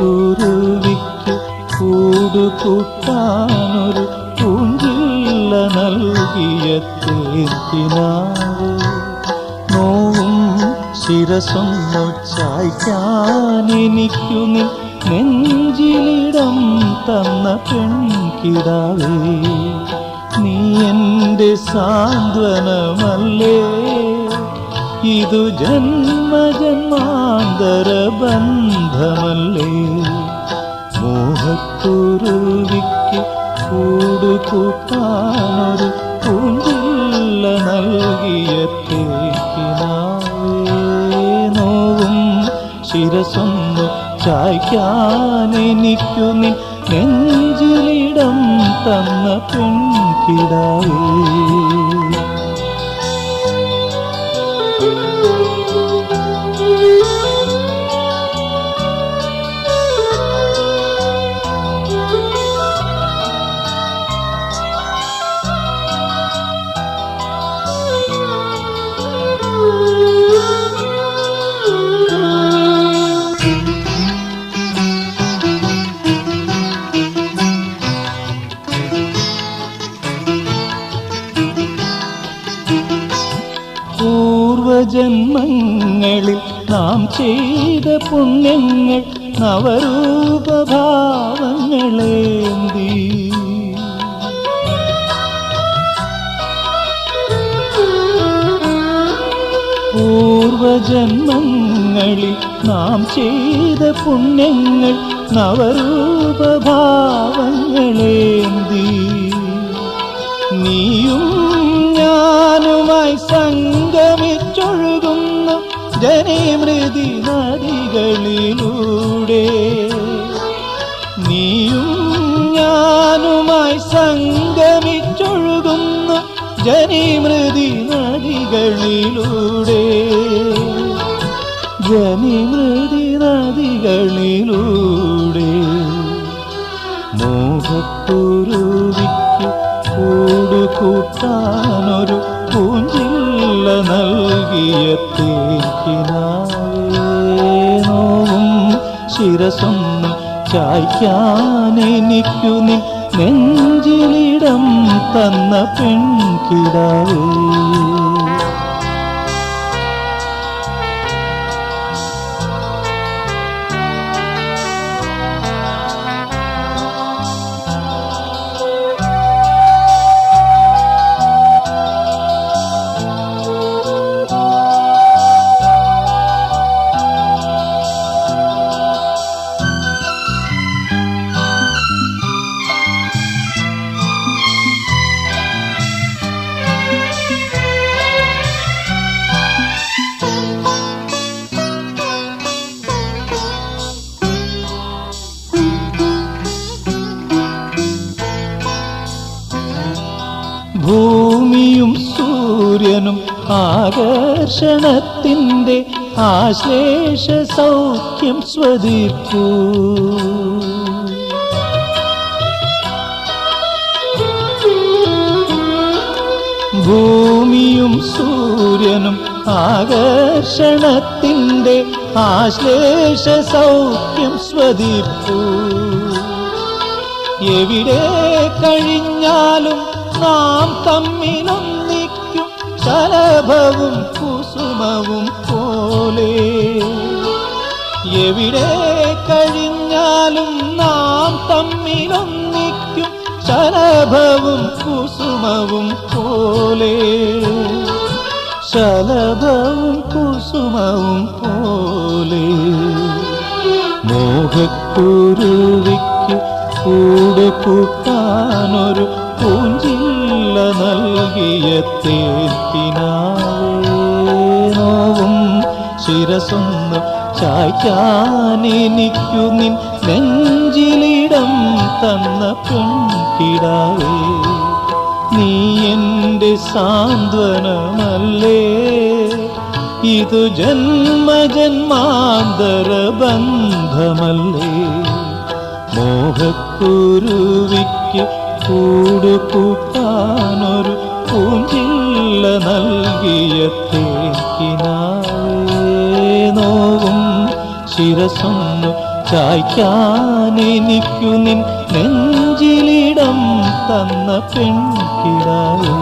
മോഹക്കുരുവിക്ക് കൂടുകൂട്ടാനൊരു പൂഞ്ചില്ല നൽകിയ തേക്കിനാവ്. നോവും ശിരസൊന്നു ചായ്ക്കാൻ എനിക്കു നിൻ നെഞ്ചിലിടം തന്ന പെൺകിടാവേ. നീ എന്റെ സാന്ത്വനമല്ലേ? ഇതു ജന്മജന്മാന്തര ബന്ധമല്ലേ? മോഹക്കുരുവിക്ക് കൂടുകൂട്ടാനൊരു പൂഞ്ചില്ല നൽകിയ തേക്കിനാവേ നോവും. ശിരസൊന്നു നിൻ നെഞ്ചിലിടം തന്ന പെൺകിടാവേ. പൂർവജന്മങ്ങളിൽ നാം ചെയ്ത പുണ്യങ്ങൾ നവരൂപഭാവങ്ങളേന്തി പൂർവജന്മങ്ങളിൽ നാം ചെയ്ത പുണ്യങ്ങൾ നവരൂപഭാവങ്ങളേന്തി സംഗമിച്ചൊഴുകുന്ന ജനമൃതി നദികളിലൂടെ നീയും ഞാനുമായി സംഗമിച്ചൊഴുകുന്ന ജനിമൃതി നദികളിലൂടെ ജനിമൃതി നദികളിലൂടെ മോഹക്കുരുവിക്ക് കൂടുകൂട്ടാനൊരു പൂഞ്ചില്ല നൽകിയ തേക്കിനാവേ നോവും ശിരസൊന്ന് ചായ്ക്കാൻ എനിക്കു നിൻ നെഞ്ചിലിടം തന്ന പെൺകിടാവേ. ആകർഷണത്തിന്റെ ആശ്ലേഷ സൗഖ്യം സ്വദിപ്പൂ ഭൂമിയും സൂര്യനും ആകർഷണത്തിന്റെ ആശ്ലേഷ സൗഖ്യം സ്വദിപ്പൂ എവിടെ കഴിഞ്ഞാലും നാം തമ്മിലൊന്നിക്കും ശലഭവും കുസുമവും പോലെ. എവിടെ കഴിഞ്ഞാലും നാം തമ്മിലൊന്നിക്കും ശലഭവും കുസുമവും പോലെ. ശലഭവും കുസുമവും പോലെ. മോഹക്കുരുവിക്ക് കൂടുകൂട്ടാനൊരു പൂഞ്ചില്ല നൽകിയ തേക്കിനാവേ നോവും ശിരസൊന്ന് ചായ്ക്കാനെനിക്കു നിൻ നെഞ്ചിലിടം തന്ന പെൺകിടാവേ. നീ എന്റെ സാന്ത്വനമല്ലേ? ഇതു ജന്മജന്മാന്തര ബന്ധമല്ലേ മോഹക്കുരുവിക്ക് കൂടുകൂട്ടാനൊരു പൂഞ്ചില്ല നൽകിയ തേക്കിനോവും നോവും. ശിരസൊന്നു ചായ്ക്കാൻ എനിക്കു നിൻ നെഞ്ചിലിടം തന്ന പെൺകിടാവേ.